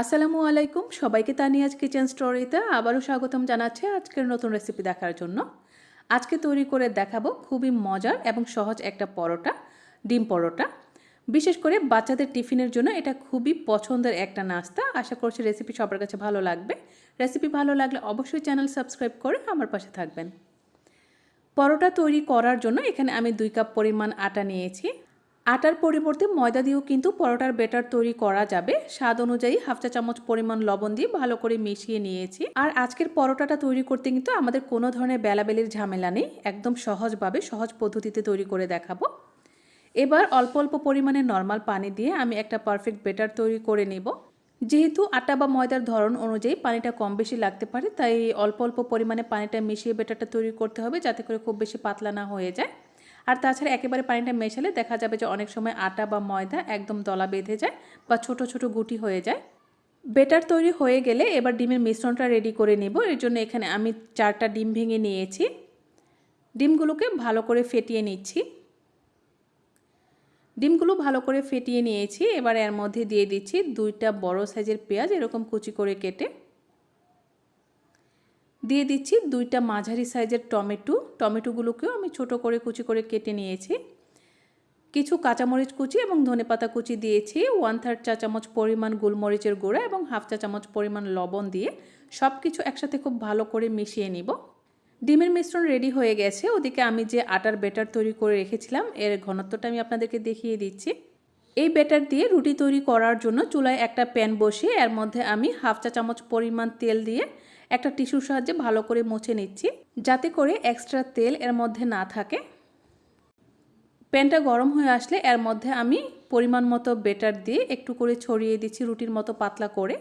আসসালামু আলাইকুম। সবাইকে তানিয়াজ কিচেন স্টোরিতে আবারও স্বাগতম জানাচ্ছি আজকের নতুন রেসিপি দেখার জন্য। আজকে তৈরি করে দেখাবো খুবই মজার এবং সহজ একটা পরোটা, ডিম পরোটা। বিশেষ করে বাচ্চাদের টিফিনের জন্য এটা খুবই পছন্দের একটা নাস্তা। আশা করছি রেসিপি সবার কাছে ভালো লাগবে। রেসিপি ভালো লাগলে অবশ্যই চ্যানেল সাবস্ক্রাইব করে আমার পাশে থাকবেন। পরোটা তৈরি করার জন্য এখানে আমি দুই কাপ পরিমাণ আটা নিয়েছি। আটার পরিবর্তে ময়দা দিয়েও কিন্তু পরোটার বেটার তৈরি করা যাবে। স্বাদ অনুযায়ী হাফ চা চামচ পরিমাণ লবণ দিয়ে ভালো করে মিশিয়ে নিয়েছি। আর আজকের পরোটাটা তৈরি করতে কিন্তু আমাদের কোনো ধরনের বেলাবেলির ঝামেলা নেই। একদম সহজভাবে, সহজ পদ্ধতিতে তৈরি করে দেখাবো। এবার অল্প অল্প পরিমাণে নর্মাল পানি দিয়ে আমি একটা পারফেক্ট বেটার তৈরি করে নেব। যেহেতু আটা বা ময়দার ধরন অনুযায়ী পানিটা কম বেশি লাগতে পারে, তাই অল্প অল্প পরিমাণে পানিটা মিশিয়ে বেটারটা তৈরি করতে হবে যাতে করে খুব বেশি পাতলা না হয়ে যায়। আর তাছাড়া একেবারে পানিটা মেশালে দেখা যাবে যে অনেক সময় আটা বা ময়দা একদম দলা বেঁধে যায় বা ছোট ছোট গুটি হয়ে যায়। বেটার তৈরি হয়ে গেলে এবার ডিমের মিশ্রণটা রেডি করে নেব। এর জন্য এখানে আমি চারটা ডিম ভেঙে নিয়েছি। ডিমগুলোকে ভালো করে ফেটিয়ে নিচ্ছি। ডিমগুলো ভালো করে ফেটিয়ে নিয়েছি। এবার এর মধ্যে দিয়ে দিচ্ছি দুইটা বড় সাইজের পেঁয়াজ, এরকম কুচি করে কেটে। দিয়ে দিচ্ছি দুইটা মাঝারি সাইজের টমেটো। টমেটোগুলোকেও আমি ছোট করে কুচি করে কেটে নিয়েছি। কিছু কাঁচামরিচ কুচি এবং ধনেপাতা কুচি দিয়েছি। ওয়ান থার্ড চা চামচ পরিমাণ গোলমরিচের গুঁড়া এবং হাফ চা চামচ পরিমাণ লবণ দিয়ে সব কিছু একসাথে খুব ভালো করে মিশিয়ে নিব। ডিমের মিশ্রণ রেডি হয়ে গেছে। ওদিকে আমি যে আটার বেটার তৈরি করে রেখেছিলাম, এর ঘনত্বটা আমি আপনাদেরকে দেখিয়ে দিচ্ছি। এই বেটার দিয়ে রুটি তৈরি করার জন্য চুলায় একটা প্যান বসিয়ে এর মধ্যে আমি হাফ চা চামচ পরিমাণ তেল দিয়ে একটা টিস্যুর সাহায্যে ভালো করে মুছে নিচ্ছি, যাতে করে এক্সট্রা তেল এর মধ্যে না থাকে। প্যানটা গরম হয়ে আসলে এর মধ্যে আমি পরিমাণ মতো বেটার দিয়ে একটু করে ছড়িয়ে দিচ্ছি রুটির মতো পাতলা করে।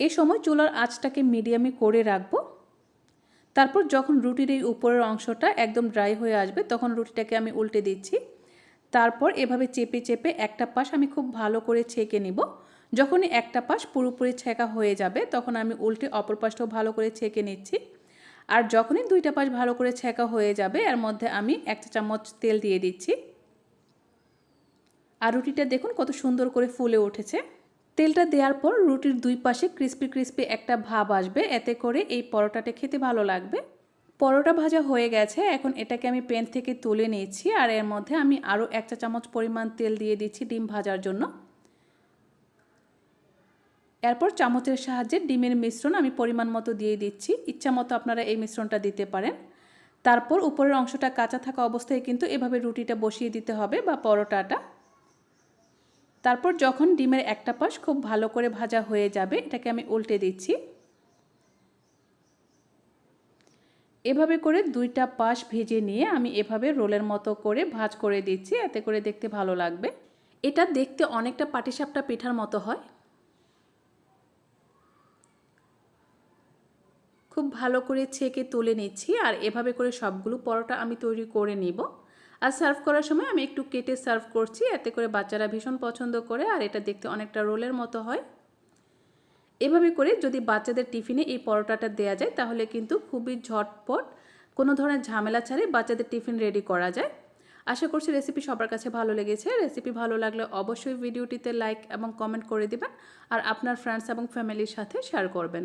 এ সময় চুলার আঁচটাকে মিডিয়ামে করে রাখব। তারপর যখন রুটির এই উপরের অংশটা একদম ড্রাই হয়ে আসবে, তখন রুটিটাকে আমি উল্টে দিচ্ছি। তারপর এভাবে চেপে চেপে একটা পাশ আমি খুব ভালো করে ছেঁকে নিব। যখনই একটা পাশ পুরোপুরি ছেঁকা হয়ে যাবে, তখন আমি উল্টে অপর পাশটাও ভালো করে ছেঁকে নিচ্ছি। আর যখনই দুইটা পাশ ভালো করে ছেঁকা হয়ে যাবে, এর মধ্যে আমি একটা চামচ তেল দিয়ে দিচ্ছি। আর রুটিটা দেখুন কত সুন্দর করে ফুলে উঠেছে। তেলটা দেওয়ার পর রুটির দুই পাশে ক্রিস্পি ক্রিস্পি একটা ভাব আসবে, এতে করে এই পরোটাটা খেতে ভালো লাগবে। পরোটা ভাজা হয়ে গেছে, এখন এটাকে আমি প্যান থেকে তুলে নিয়েছি আর এর মধ্যে আমি আরও এক চা চামচ পরিমাণ তেল দিয়ে দিচ্ছি ডিম ভাজার জন্য। এরপর চামচের সাহায্যে ডিমের মিশ্রণ আমি পরিমাণ মতো দিয়ে দিচ্ছি। ইচ্ছা মতো আপনারা এই মিশ্রণটা দিতে পারেন। তারপর উপরের অংশটা কাঁচা থাকা অবস্থায় কিন্তু এভাবে রুটিটা বসিয়ে দিতে হবে বা পরোটাটা। তারপর যখন ডিমের একটা পাশ খুব ভালো করে ভাজা হয়ে যাবে, এটাকে আমি উল্টে দিচ্ছি। এভাবে করে দুইটা পাশ ভেজে নিয়ে আমি এভাবে রোলের মতো করে ভাজ করে দিচ্ছি, এতে করে দেখতে ভালো লাগবে। এটা দেখতে অনেকটা পাটিসাপটা পিঠার মতো হয়। খুব ভালো করে ছেঁকে তুলে নিচ্ছি আর এভাবে করে সবগুলো পরোটা আমি তৈরি করে নিব। আর সার্ভ করার সময় আমি একটু কেটে সার্ভ করছি, এতে করে বাচ্চারা ভীষণ পছন্দ করে আর এটা দেখতে অনেকটা রোলের মতো হয়। এভাবে করে যদি বাচ্চাদের টিফিনে এই পরোটাটা দেওয়া যায়, তাহলে কিন্তু খুবই ঝটপট কোনো ধরনের ঝামেলা ছাড়াই বাচ্চাদের টিফিন রেডি করা যায়। আশা করছি রেসিপি সবার কাছে ভালো লেগেছে। রেসিপি ভালো লাগলে অবশ্যই ভিডিওটিতে লাইক এবং কমেন্ট করে দিবেন আর আপনার ফ্রেন্ডস এবং ফ্যামিলির সাথে শেয়ার করবেন।